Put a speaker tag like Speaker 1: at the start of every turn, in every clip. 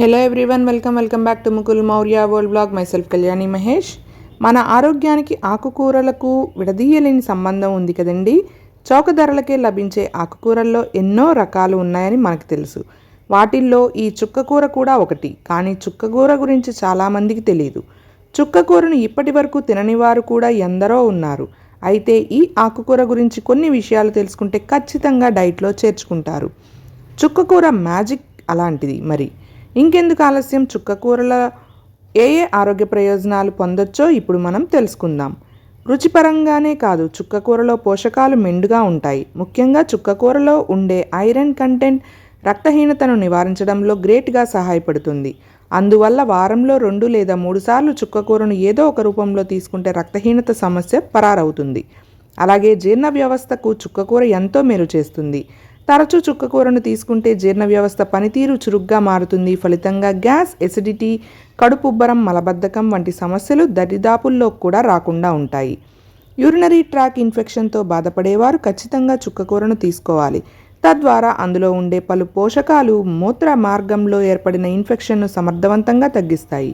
Speaker 1: Hello everyone welcome welcome back to Mukul Maurya world blog myself Kalyani Mahesh మన ఆరోగ్యానికి ఆకుకూరలకు విడదీయలేని సంబంధం ఉంది కదండి. చౌక ధరలకే లభించే ఆకుకూరల్లో ఎన్నో రకాలు ఉన్నాయని మనకు తెలుసు. వాటిల్లో ఈ చుక్కకూర కూడా ఒకటి. కానీ చుక్కకూర గురించి చాలామందికి తెలియదు చుక్కకూరను ఇప్పటి వరకు తినని వారు కూడా ఎందరో ఉన్నారు. అయితే ఈ ఆకుకూర గురించి కొన్ని విషయాలు తెలుసుకుంటే ఖచ్చితంగా డైట్లో చేర్చుకుంటారు. చుక్కకూర మ్యాజిక్ అలాంటిది మరి. ఇంకెందుకు ఆలస్యం? చుక్కకూరల ఏ ఏ ఆరోగ్య ప్రయోజనాలు పొందొచ్చో ఇప్పుడు మనం తెలుసుకుందాం. రుచిపరంగానే కాదు చుక్కకూరలో పోషకాలు మెండుగా ఉంటాయి. ముఖ్యంగా చుక్కకూరలో ఉండే ఐరన్ కంటెంట్ రక్తహీనతను నివారించడంలో గ్రేట్గా సహాయపడుతుంది. అందువల్ల వారంలో రెండు లేదా మూడు సార్లు చుక్కకూరను ఏదో ఒక రూపంలో తీసుకుంటే రక్తహీనత సమస్య పరారవుతుంది. అలాగే జీర్ణ వ్యవస్థకు చుక్కకూర ఎంతో మేలు చేస్తుంది. తరచూ చుక్కకూరను తీసుకుంటే జీర్ణ వ్యవస్థ పనితీరు చురుగ్గా మారుతుంది. ఫలితంగా గ్యాస్ ఎసిడిటీ కడుపుబ్బరం మలబద్ధకం వంటి సమస్యలు దరిదాపుల్లో కూడా రాకుండా ఉంటాయి. యూరినరీ ట్రాక్ ఇన్ఫెక్షన్తో బాధపడేవారు ఖచ్చితంగా చుక్కకూరను తీసుకోవాలి. తద్వారా అందులో ఉండే పలు పోషకాలు మూత్ర మార్గంలో ఏర్పడిన ఇన్ఫెక్షన్ను సమర్థవంతంగా తగ్గిస్తాయి.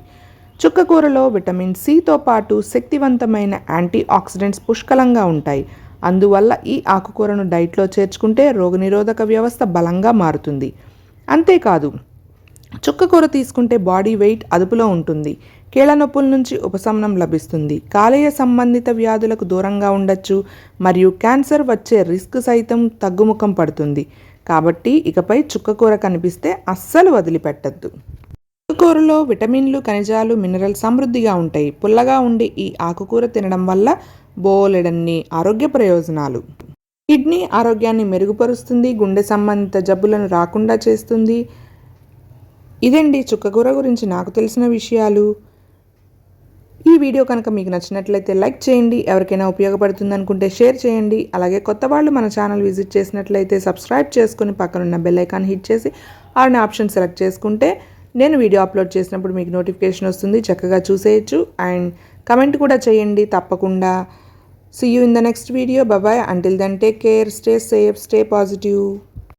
Speaker 1: చుక్కకూరలో విటమిన్ సితో పాటు శక్తివంతమైన యాంటీ ఆక్సిడెంట్స్ పుష్కలంగా ఉంటాయి. అందువల్ల ఈ ఆకుకూరను డైట్లో చేర్చుకుంటే రోగనిరోధక వ్యవస్థ బలంగా మారుతుంది. అంతేకాదు చుక్కకూర తీసుకుంటే బాడీ వెయిట్ అదుపులో ఉంటుంది. కీళ్ళ నొప్పుల నుంచి ఉపశమనం లభిస్తుంది. కాలేయ సంబంధిత వ్యాధులకు దూరంగా ఉండొచ్చు మరియు క్యాన్సర్ వచ్చే రిస్క్ సైతం తగ్గుముఖం పడుతుంది. కాబట్టి ఇకపై చుక్కకూర కనిపిస్తే అస్సలు వదిలిపెట్టద్దు. చుక్కకూరలో విటమిన్లు ఖనిజాలు మినరల్ సమృద్ధిగా ఉంటాయి. పుల్లగా ఉండే ఈ ఆకుకూర తినడం వల్ల బోలెడన్ని ఆరోగ్య ప్రయోజనాలు. కిడ్నీ ఆరోగ్యాన్ని మెరుగుపరుస్తుంది గుండె సంబంధిత జబ్బులను రాకుండా చేస్తుంది. ఇదండి చుక్కకూర గురించి నాకు తెలిసిన విషయాలు. ఈ వీడియో కనుక మీకు నచ్చినట్లయితే లైక్ చేయండి ఎవరికైనా ఉపయోగపడుతుంది అనుకుంటే షేర్ చేయండి. అలాగే కొత్త వాళ్ళు మన ఛానల్ విజిట్ చేసినట్లయితే సబ్స్క్రైబ్ చేసుకుని పక్కనున్న బెల్ ఐకాన్ హిట్ చేసి ఆడిన ఆప్షన్ సెలెక్ట్ చేసుకుంటే నేను వీడియో అప్లోడ్ చేసినప్పుడు మీకు నోటిఫికేషన్ వస్తుంది చక్కగా చూసేయచ్చు. అండ్ కమెంట్ కూడా చేయండి తప్పకుండా. See you in the next video. Bye bye. Until then, take care, stay safe, stay positive.